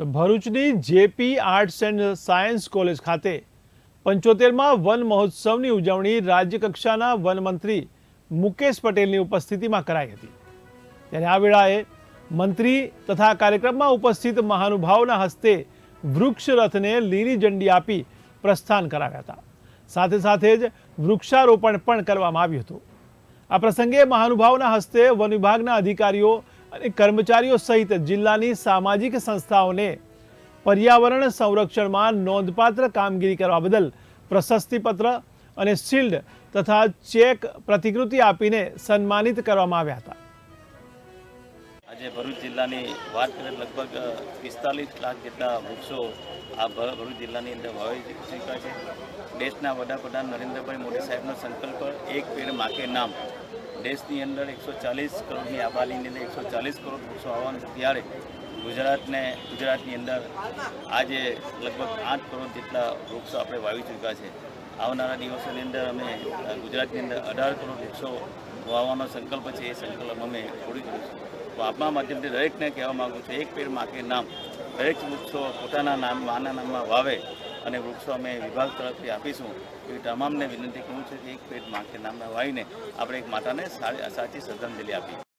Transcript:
તો ભરૂચની JP arts and science college ખાતે પંચોતેરમાં વન મહોત્સવની ઉજવણી રાજ્યકક્ષાના વનમંત્રી મુકેશ પટેલની ઉપસ્થિતિમાં કરાઈ હતી. ત્યારે આ વેળાએ મંત્રી તથા કાર્યક્રમમાં ઉપસ્થિત મહાનુભાવોના હસ્તે વૃક્ષ રથને લીલી ઝંડી આપી પ્રસ્થાન કરાવ્યા હતા. સાથે સાથે જ વૃક્ષારોપણ પણ કરવામાં આવ્યું હતું. આ પ્રસંગે મહાનુભાવના હસ્તે વન વિભાગના અધિકારીઓ અને કર્મચારીઓ સહિત જિલ્લાની સામાજિક સંસ્થાઓને પર્યાવરણ સંરક્ષણમાં નોંધપાત્ર કામગીરી કરવા બદલ પ્રશસ્તિપત્ર અને શિલ્ડ તથા ચેક પ્રતિકૃતિ આપીને સન્માનિત કરવામાં આવ્યા હતા. આજે ભરૂચ જિલ્લાની વાત કરીએ લગભગ પિસ્તાલીસ લાખ જેટલા વૃક્ષો આ ભરૂચ જિલ્લાની અંદર વાવી ચૂક્યા છે. દેશના વડાપ્રધાન નરેન્દ્રભાઈ મોદી સાહેબનો સંકલ્પ, એક પેડ માકે નામ. દેશની અંદર એકસો ચાલીસ કરોડની આબાદીની અંદર એકસો ચાલીસ કરોડ વૃક્ષો આવવાનું ત્યારે ગુજરાતને, ગુજરાતની અંદર આજે લગભગ આઠ કરોડ જેટલા વૃક્ષો આપણે વાવી ચૂક્યા છે. આવનારા દિવસોની અંદર અમે ગુજરાતની અંદર અઢાર કરોડ વૃક્ષો વાવવાનો સંકલ્પ છે, એ સંકલ્પ અમે છોડી દીધું છે. તો આપણા માધ્યમથી દરેકને કહેવા માગું છું, એક પેડ માકે નામ, દરેક વૃક્ષો પોતાના નામ, માના નામમાં વાવે અને વૃક્ષો અમે વિભાગ તરફથી આપીશું. એવી તમામને વિનંતી કરું છું કે એક પેડ માકે નામમાં વાવીને આપણે એક માતાને સાચી શ્રદ્ધાંજલિ આપીએ.